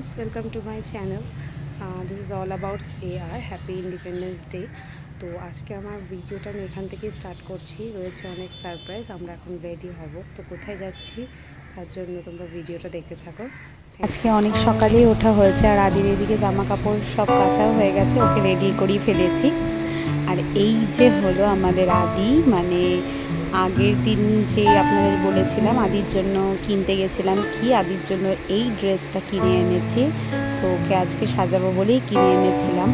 welcome to my channel. Uh, this is all about AI happy independence day. তো আজকে আমার ভিডিওটা আমি এখান থেকেই স্টার্ট করছি। রয়েছে অনেক সারপ্রাইজ আমরা এখন রেডি হব। তো কোথায় যাচ্ছি? তার জন্য তোমরা ভিডিওটা দেখতে থাকো। আজকে অনেক সকালেই ওঠা হয়েছে আর আদির এদিকে জামা কাপড় সব কাঁচাও হয়ে গেছে ওকে রেডি করেই ফেলেছি। আর এই যে হলো আমাদের আদি মানে আগের দিন যে আপনাদের বলেছিলাম আদির জন্য কিনতে গেছিলাম কি, আদির জন্য এই ড্রেসটা কিনে এনেছি। তো ওকে আজকে সাজাবো বলেই কিনে এনেছিলাম।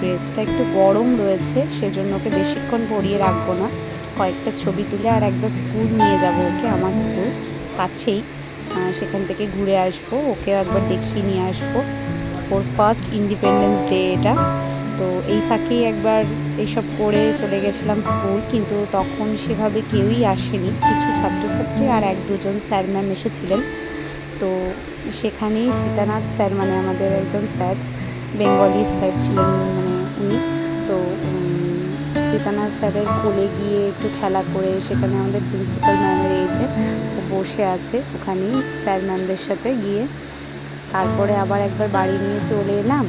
ড্রেসটা একটু গরম রয়েছে, সেজন্য ওকে বেশিক্ষণ পরিয়ে রাখব না। কয়েকটা ছবি তুলে আর একবার স্কুল নিয়ে যাব ওকে, আমার স্কুল কাছেই। সেখান থেকে ঘুরে আসব, ওকে একবার দেখিয়ে নিয়ে আসব। ওর ফার্স্ট ইন্ডিপেন্ডেন্স ডে এটা। তো এই ফাঁকেই একবার এইসব করে চলে গেছিলাম স্কুল, কিন্তু তখন সেভাবে কেউই আসেনি, কিছু ছাত্রছাত্রী আর এক দুজন স্যার ম্যাম এসেছিলেন। তো সেখানেই সীতানাথ স্যার মানে আমাদের একজন স্যার, বেঙ্গলি স্যার ছিলেন মানে উনি। তো সীতানাথ স্যারের কোলে গিয়ে একটু খেলা করে সেখানে আমাদের প্রিন্সিপাল ম্যামের এই যে বসে আছে, ওখানেই স্যার ম্যামদের সাথে গিয়ে তারপরে আবার একবার বাড়ি নিয়ে চলে এলাম।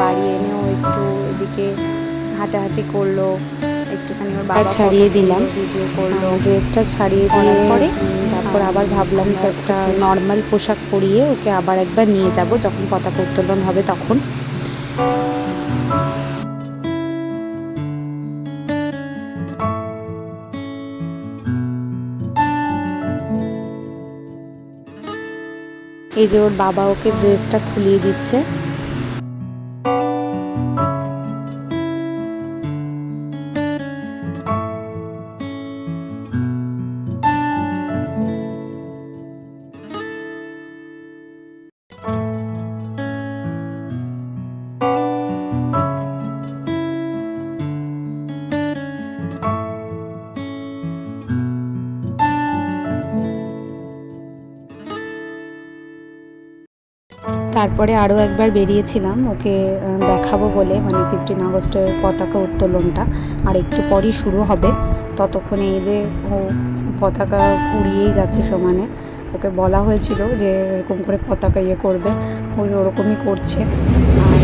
বাড়ি এনেও একটু এদিকে হাঁটাহাঁটি করল একটুখানি ওর বাবা ছাড়িয়ে দিলাম। ভিডিও করল। ড্রেসটা ছাড়িয়ে দিয়ে পরে তারপর আবার ভাবলাম যে একটা নর্মাল পোশাক পরিয়ে ওকে আবার একবার নিয়ে যাব যখন পতাকা উত্তোলন হবে তখন। এই যে ওর বাবা ওকে ড্রেসটা খুলিয়ে দিচ্ছে। তারপরে আরও একবার বেরিয়েছিলাম। ওকে দেখাবো বলে মানে ফিফটিন আগস্টের পতাকা উত্তোলনটা। আর একটু পরই শুরু হবে। ততক্ষণে এই যে ও পতাকা উড়িয়েই যাচ্ছে সমানে। ওকে বলা হয়েছিল যে এরকম করে পতাকা ইয়ে করবে। ওই ওরকমই করছে। আর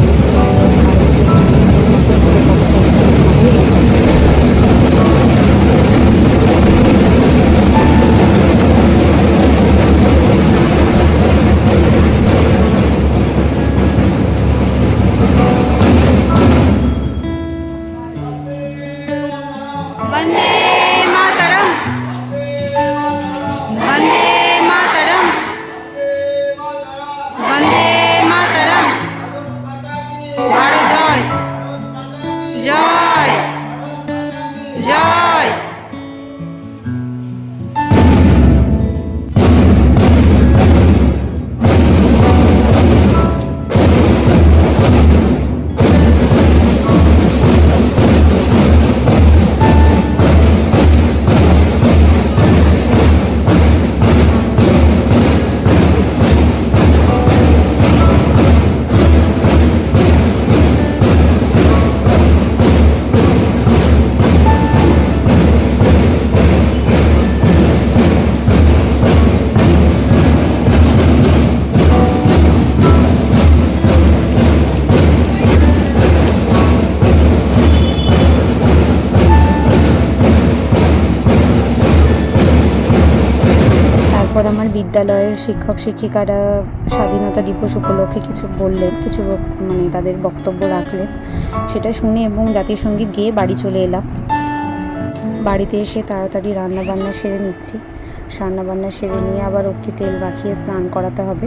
জয় বিদ্যালয়ের শিক্ষক, শিক্ষিকারা স্বাধীনতা দিবস উপলক্ষে কিছু বললেন, কিছু মানে তাদের বক্তব্য রাখলেন। সেটা শুনে এবং জাতীয় সংগীত গিয়ে বাড়ি চলে এলাম। বাড়িতে এসে তাড়াতাড়ি রান্নাবান্না সেরে নিচ্ছি। রান্নাবান্না সেরে নিয়ে আবার ওকে তেল মাখিয়ে স্নান করাতে হবে।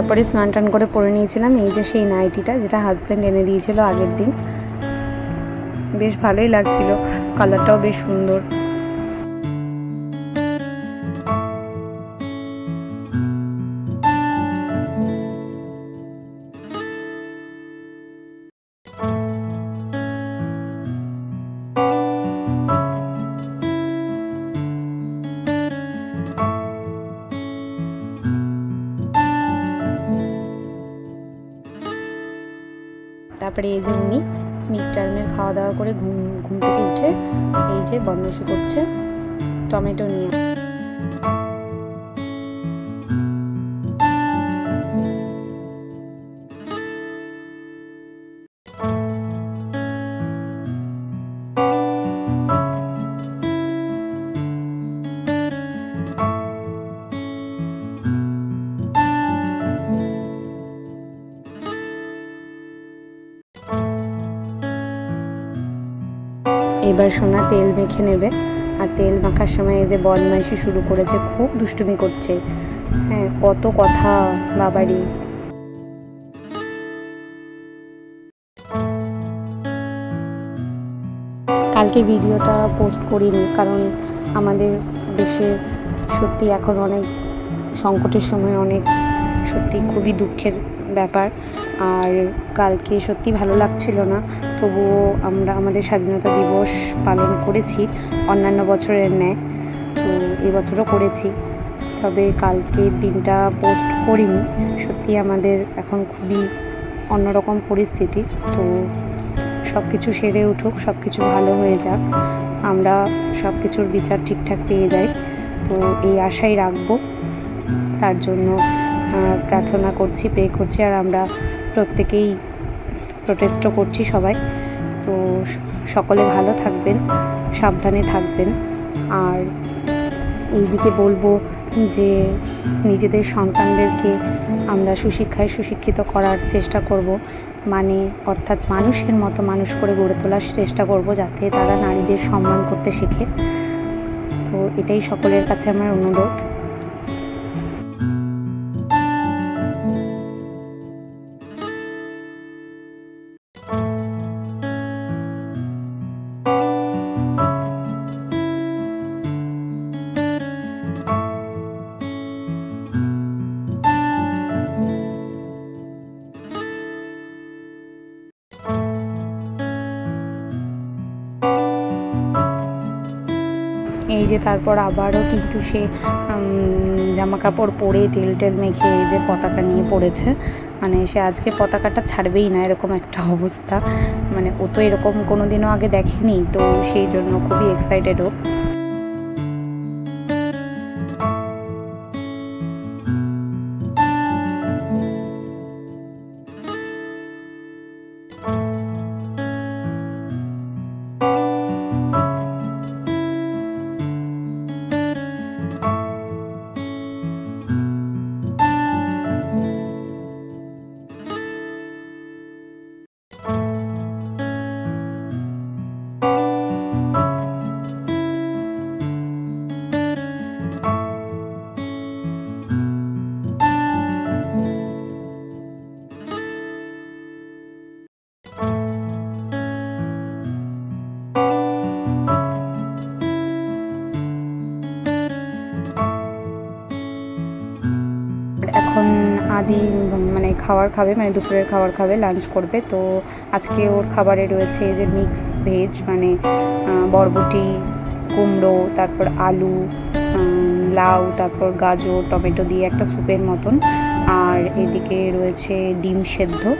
তারপরে স্নান টান করে পরে নিয়েছিলাম। এই যে সেই নাইটিটা যেটা হাজব্যান্ড এনে দিয়েছিল আগের দিন। বেশ ভালোই লাগছিল। কালারটাও বেশ সুন্দর। তারপরে এই যে উনি মিড টার্মের খাওয়া দাওয়া করে ঘুম ঘুম থেকে উঠে এই যে বদমাশি করছে, টমেটো নিয়ে। এবার সোনা তেল মেখে নেবে। আর তেল মাখার সময় এই যে বদমাইশি শুরু করেছে, খুব দুষ্টুমি করছে। হ্যাঁ কত কথা বাবারই কালকে ভিডিওটা পোস্ট করিনি, কারণ আমাদের দেশে সত্যি এখন অনেক সংকটের সময়, অনেক সত্যি খুবই দুঃখের ব্যাপার। আর কালকে সত্যি ভালো লাগছিল না। তবুও আমরা আমাদের স্বাধীনতা দিবস পালন করেছি, অন্যান্য বছরের ন্যায়। তো এবছরও করেছি। তবে কালকে দিনটা পোস্ট করিনি। সত্যি আমাদের এখন খুবই অন্যরকম পরিস্থিতি। তো সব কিছু সেরে উঠুক সব কিছু ভালো হয়ে যাক। আমরা সব কিছুর বিচার ঠিকঠাক পেয়ে যাই। তো এই আশাই রাখব। তার জন্য প্রার্থনা করছি প্রে করছি। আর আমরা প্রত্যেকেই প্রোটেস্টও করছি সবাই। তো সকলে ভালো থাকবেন, সাবধানে থাকবেন। আর এইদিকে বলব যে, নিজেদের সন্তানদেরকে আমরা সুশিক্ষায় সুশিক্ষিত করার চেষ্টা করব। মানে অর্থাৎ মানুষের মতো মানুষ করে গড়ে তোলার চেষ্টা করব যাতে তারা নারীদের সম্মান করতে শেখে। তো এটাই সকলের কাছে আমার অনুরোধ। যে তারপর আবারও কিন্তু সে জামা কাপড় পরে তেল টেল মেখে এই যে পতাকা নিয়ে পড়েছে। মানে সে আজকে পতাকাটা ছাড়বেই না, এরকম একটা অবস্থা। মানে ও তো এরকম কোনো দিনও আগে দেখেনি, তো সেই জন্য খুবই এক্সাইটেড এখন আদি মানে খাবার খাবে মানে দুপুরের খাবার খাবে লাঞ্চ করবে। তো আজকে ওর খাবারে রয়েছে যে মিক্স ভেজ মানে বরবটি, কুমড়ো, তারপর আলু লাউ, তারপর গাজর, টমেটো দিয়ে একটা স্যুপের মতন। আর এদিকে রয়েছে ডিম সেদ্ধ।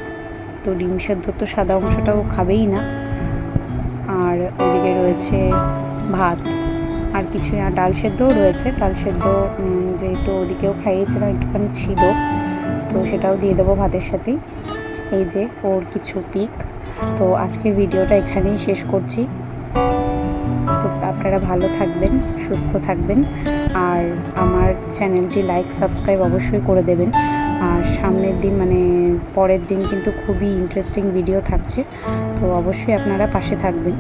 তো ডিম সেদ্ধ তো সাদা অংশটাও খাবেই না। আর ওদিকে রয়েছে ভাত। আর কিছু, আর ডাল সেদ্ধও রয়েছে। ডাল সেদ্ধ যেহেতু ওদিকেও খাইয়েছিলাম, একটুখানি ছিল, তো সেটাও দিয়ে দেবো ভাতের সাথেই। এই যে ওর কিছু পিক। তো আজকের ভিডিওটা এখানেই শেষ করছি। তো আপনারা ভালো থাকবেন, সুস্থ থাকবেন, আর আমার চ্যানেলটি লাইক, সাবস্ক্রাইব অবশ্যই করে দেবেন। আর সামনের দিন মানে পরের দিন কিন্তু খুবই ইন্টারেস্টিং ভিডিও থাকছে, তো অবশ্যই আপনারা পাশে থাকবেন।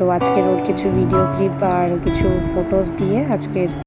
তো আজকের ওর কিছু ভিডিও ক্লিপ আর কিছু ফটোস দিয়ে আজকের